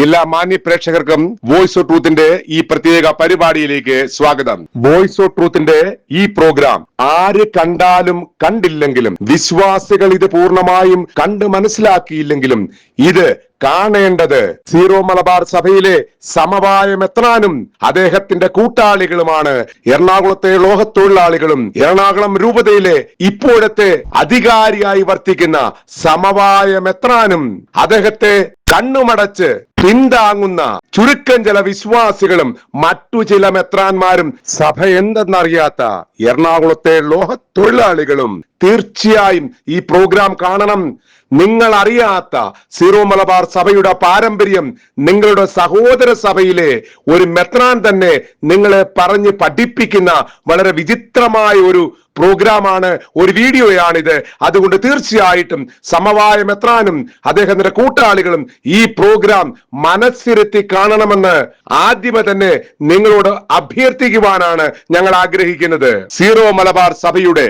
എല്ലാ മാന്യ പ്രേക്ഷകർക്കും വോയിസ് ഓഫ് ട്രൂത്തിന്റെ ഈ പ്രത്യേക പരിപാടിയിലേക്ക് സ്വാഗതം. വോയിസ് ഓഫ് ട്രൂത്തിന്റെ ഈ പ്രോഗ്രാം ആര് കണ്ടാലും കണ്ടില്ലെങ്കിലും വിശ്വാസികൾ ഇത് പൂർണമായും കണ്ട് മനസ്സിലാക്കിയില്ലെങ്കിലും ഇത് കാണേണ്ടത് സീറോ മലബാർ സഭയിലെ സമവായം മെത്രാനും അദ്ദേഹത്തിന്റെ കൂട്ടാളികളുമാണ്. എറണാകുളത്തെ ലോഹത്തൊഴിലാളികളും എറണാകുളം രൂപതയിലെ ഇപ്പോഴത്തെ അധികാരിയായി വർത്തിക്കുന്ന സമവായം മെത്രാനും അദ്ദേഹത്തെ കണ്ണുമടച്ച് പിന്താങ്ങുന്ന ചുരുക്കം ചില വിശ്വാസികളും മറ്റു ചില മെത്രാന്മാരും സഭ എന്തെന്നറിയാത്ത എറണാകുളത്തെ ലോഹത്തൊഴിലാളികളും തീർച്ചയായും ഈ പ്രോഗ്രാം കാണണം. നിങ്ങൾ അറിയാത്ത സീറോ മലബാർ സഭയുടെ പാരമ്പര്യം നിങ്ങളുടെ സഹോദര സഭയിലെ ഒരു മെത്രാൻ തന്നെ നിങ്ങളെ പറഞ്ഞ് പഠിപ്പിക്കുന്ന വളരെ വിചിത്രമായ ഒരു പ്രോഗ്രാമാണ് ഒരു വീഡിയോയാണിത്. അതുകൊണ്ട് തീർച്ചയായിട്ടും സമവായ മെത്രാനും അദ്ദേഹത്തിന്റെ കൂട്ടാളികളും ഈ പ്രോഗ്രാം മനസ്സിരുത്തി കാണണമെന്ന് ആദ്യമേ തന്നെ നിങ്ങളോട് അഭ്യർത്ഥിക്കുവാനാണ് ഞങ്ങൾ ആഗ്രഹിക്കുന്നത്. സീറോ മലബാർ സഭയുടെ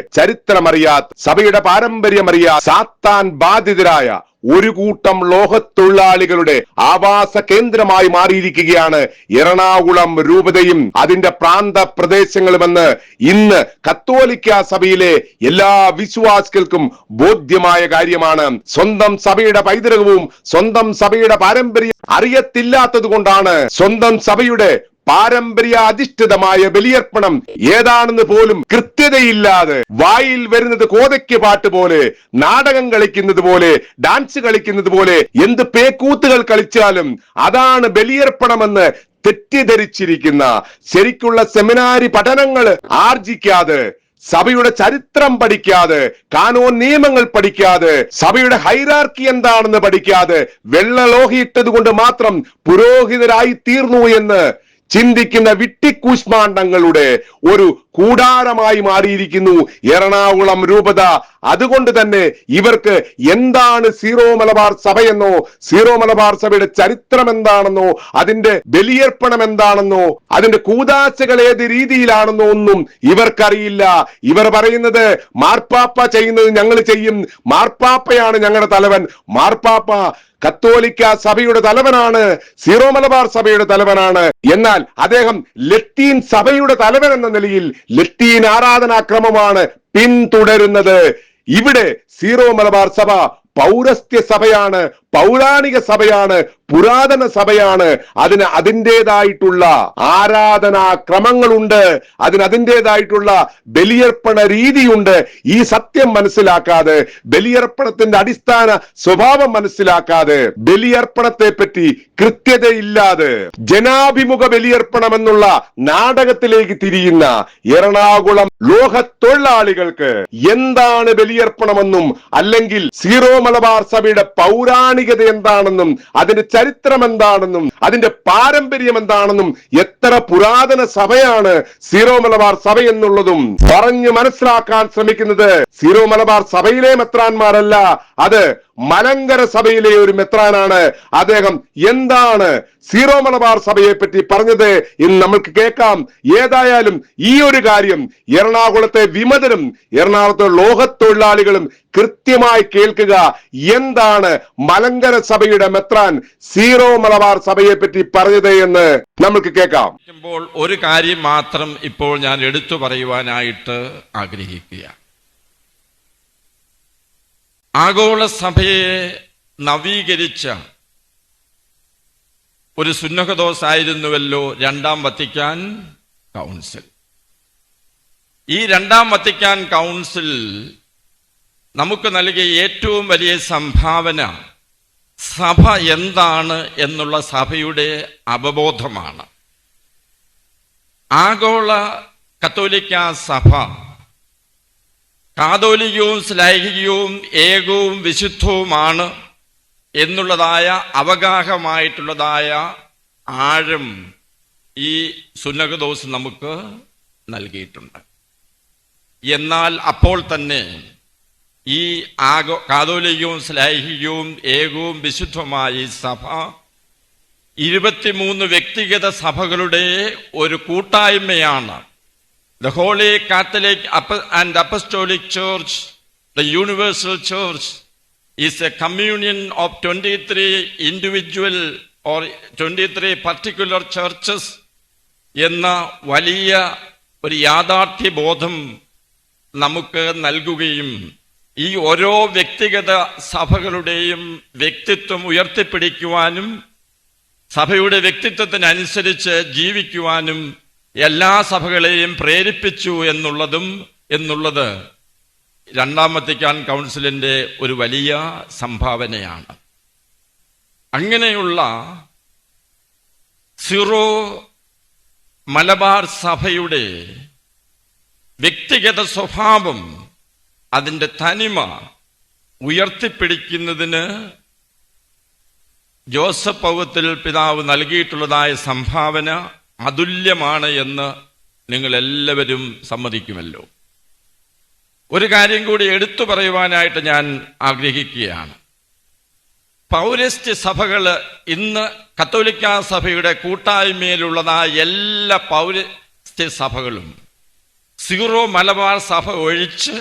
സഭയുടെ പാരമ്പര്യമറിയ സാത്താൻ ബാധിതരായ ഒരു കൂട്ടം ലോഹത്തൊഴിലാളികളുടെ ആവാസ കേന്ദ്രമായി മാറിയിരിക്കുകയാണ് എറണാകുളം രൂപതയും അതിന്റെ പ്രാന്ത പ്രദേശങ്ങളുമെന്ന് ഇന്ന് കത്തോലിക്ക സഭയിലെ എല്ലാ വിശ്വാസികൾക്കും ബോധ്യമായ കാര്യമാണ്. സ്വന്തം സഭയുടെ പൈതൃകവും സ്വന്തം സഭയുടെ പാരമ്പര്യം അറിയത്തില്ലാത്തത് കൊണ്ടാണ് സ്വന്തം സഭയുടെ പാരമ്പര്യ അധിഷ്ഠിതമായ ബലിയർപ്പണം ഏതാണെന്ന് പോലും കൃത്യതയില്ലാതെ വായിൽ വരുന്നത് കോതയ്ക്ക് പാട്ട് പോലെ നാടകം കളിക്കുന്നത് പോലെ ഡാൻസ് കളിക്കുന്നത് പോലെ എന്ത് പേക്കൂത്തുകൾ കളിച്ചാലും അതാണ് ബലിയർപ്പണമെന്ന് തെറ്റിദ്ധരിച്ചിരിക്കുന്ന ശരിക്കുള്ള സെമിനാരി പഠനങ്ങൾ ആർജിക്കാതെ സഭയുടെ ചരിത്രം പഠിക്കാതെ കാനോൻ നിയമങ്ങൾ പഠിക്കാതെ സഭയുടെ ഹൈറാർക്കി എന്താണെന്ന് പഠിക്കാതെ വെള്ളലോഹിയിട്ടത് കൊണ്ട് മാത്രം പുരോഹിതരായി തീർന്നു എന്ന് ചിന്തിക്കുന്ന വിട്ടിക്കൂഷ്മാണ്ഡങ്ങളുടെ ഒരു കൂടാരമായി മാറിയിരിക്കുന്നു. എറണാകുളം രൂപത. അതുകൊണ്ട് തന്നെ ഇവർക്ക് എന്താണ് സീറോ മലബാർ സഭയെന്നോ സീറോ മലബാർ സഭയുടെ ചരിത്രം എന്താണെന്നോ അതിന്റെ ബലിയർപ്പണം എന്താണെന്നോ അതിന്റെ കൂതാശകൾ ഏത് രീതിയിലാണെന്നോ ഒന്നും ഇവർക്കറിയില്ല. ഇവർ പറയുന്നത് മാർപ്പാപ്പ ചെയ്യുന്നത് ഞങ്ങൾ ചെയ്യും. മാർപ്പാപ്പയാണ് ഞങ്ങളുടെ തലവൻ. മാർപ്പാപ്പ കത്തോലിക്ക സഭയുടെ തലവനാണ് സീറോ മലബാർ സഭയുടെ തലവനാണ്. എന്നാൽ അദ്ദേഹം ലത്തീൻ സഭയുടെ തലവൻ എന്ന നിലയിൽ ലത്തീൻ ആരാധനാക്രമമാണ് പിന്തുടരുന്നത്. ഇവിടെ സീറോ മലബാർ സഭ പൗരസ്ത്യ സഭയാണ് പൗരാണിക സഭയാണ് പുരാതന സഭയാണ്. അതിന് അതിന്റെതായിട്ടുള്ള ആരാധനാ ക്രമങ്ങളുണ്ട് അതിന് അതിന്റെതായിട്ടുള്ള ബലിയർപ്പണ രീതിയുണ്ട്. ഈ സത്യം മനസ്സിലാക്കാതെ ബലിയർപ്പണത്തിന്റെ അടിസ്ഥാന സ്വഭാവം മനസ്സിലാക്കാതെ ബലിയർപ്പണത്തെ പറ്റി കൃത്യതയില്ലാതെ ജനാഭിമുഖ ബലിയർപ്പണം എന്നുള്ള നാടകത്തിലേക്ക് തിരിയുന്ന എറണാകുളം ലോഹത്തൊഴിലാളികൾക്ക് എന്താണ് ബലിയർപ്പണമെന്നും അല്ലെങ്കിൽ സീറോ മലബാർ സഭയുടെ പൗരാണികത എന്താണെന്നും അതിന്റെ ചരിത്രം എന്താണെന്നും അതിന്റെ പാരമ്പര്യം എന്താണെന്നും എത്ര പുരാതന സഭയാണ് സീറോ മലബാർ സഭ എന്നുള്ളതും പറഞ്ഞു മനസ്സിലാക്കാൻ ശ്രമിക്കുന്നത് സീറോ മലബാർ സഭയിലെ മെത്രാന്മാരല്ല. അത് മലങ്കര സഭയിലെ ഒരു മെത്രാനാണ് അദ്ദേഹം. എന്താണ് സീറോ മലബാർ സഭയെ പറ്റി പറഞ്ഞത്? എന്ന് നമ്മൾക്ക് കേൾക്കാം. ഏതായാലും ഈ ഒരു കാര്യം എറണാകുളത്തെ വിമതരും എറണാകുളത്തെ ലോകത്തൊഴിലാളികളും കൃത്യമായി കേൾക്കുക. എന്താണ് മലങ്കര സഭയുടെ മെത്രാൻ സീറോ മലബാർ സഭയെ പറ്റി പറഞ്ഞത് എന്ന് നമ്മൾക്ക് കേൾക്കാം. ഒരു കാര്യം മാത്രം ഇപ്പോൾ ഞാൻ എടുത്തു പറയുവാനായിട്ട് ആഗ്രഹിക്കുക ആഗോള സഭയെ നവീകരിച്ച ഒരു സുന്നഹദോസായിരുന്നുവല്ലോ രണ്ടാം വത്തിക്കാൻ കൗൺസിൽ. ഈ രണ്ടാം വത്തിക്കാൻ കൗൺസിൽ നമുക്ക് നൽകിയ ഏറ്റവും വലിയ സംഭാവന സഭ എന്താണ് എന്നുള്ള സഭയുടെ അവബോധമാണ്. ആഗോള കത്തോലിക്ക സഭ കാതോലികവും ശ്ലൈഹികവും ഏകവും വിശുദ്ധവുമാണ് എന്നുള്ളതായ അവഗാഹമായിട്ടുള്ളതായ ആഴം ഈ സുന്നകദോസ് നമുക്ക് നൽകിയിട്ടുണ്ട്. എന്നാൽ അപ്പോൾ തന്നെ ഈ ആഗോ കാതോലികവും ശ്ലൈഹികവും ഏകവും വിശുദ്ധമായ ഈ സഭ ഇരുപത്തിമൂന്ന് വ്യക്തിഗത സഭകളുടെ ഒരു കൂട്ടായ്മയാണ്. Catholic and apostolic church the universal church is a communion of twenty three individual or twenty three particular churches എന്ന വലിയ ഒരു യാഥാർത്ഥ്യ നമുക്ക് നൽകുകയും ഈ ഓരോ വ്യക്തിഗത സഭകളുടെയും വ്യക്തിത്വം ഉയർത്തിപ്പിടിക്കുവാനും സഭയുടെ വ്യക്തിത്വത്തിനനുസരിച്ച് ജീവിക്കുവാനും എല്ലാ സഭകളെയും പ്രേരിപ്പിച്ചു എന്നുള്ളതും എന്നുള്ളത് രണ്ടാം വത്തിക്കാൻ കൗൺസിലിന്റെ ഒരു വലിയ സംഭാവനയാണ്. അങ്ങനെയുള്ള സിറോ മലബാർ സഭയുടെ വ്യക്തിഗത സ്വഭാവം അതിന്റെ തനിമ ഉയർത്തിപ്പിടിക്കുന്നതിന് ജോസഫ് പൗവത്തിൽ പിതാവ് നൽകിയിട്ടുള്ളതായ സംഭാവന അതുല്യമാണ് എന്ന് നിങ്ങൾ എല്ലാവരും സമ്മതിക്കുമല്ലോ. ഒരു കാര്യം കൂടി എടുത്തു പറയുവാനായിട്ട് ഞാൻ ആഗ്രഹിക്കുകയാണ്. പൗരസ്റ്റ് സഭകൾ ഇന്ന് കത്തോലിക്ക സഭയുടെ കൂട്ടായ്മയിലുള്ളതായ എല്ലാ പൗരസ്റ്റ് സഭകളും സീറോ മലബാർ സഭ ഒഴിച്ച്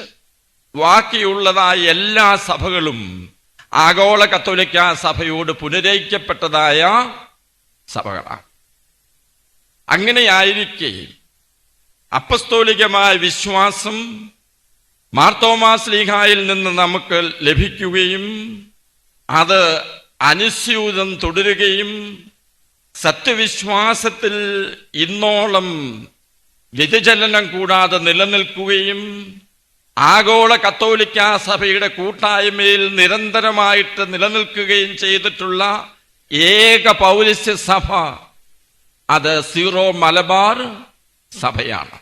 ബാക്കിയുള്ളതായ എല്ലാ സഭകളും ആഗോള കത്തോലിക്ക സഭയോട് പുനരയിക്കപ്പെട്ടതായ സഭകളാണ്. അങ്ങനെയായിരിക്കെ. അപ്പസ്തോലികമായ വിശ്വാസം മാർത്തോമാ സ്ലീഹായിൽ നിന്ന് നമുക്ക് ലഭിക്കുകയും അത് അനുസ്യൂതം തുടരുകയും സത്യവിശ്വാസത്തിൽ ഇന്നോളം വ്യതിചലനം കൂടാതെ നിലനിൽക്കുകയും ആഗോള കത്തോലിക്ക സഭയുടെ കൂട്ടായ്മയിൽ നിരന്തരമായിട്ട് നിലനിൽക്കുകയും ചെയ്തിട്ടുള്ള ഏക പൗരസ്യ സഭ അത് സീറോ മലബാർ സഭയാണ്.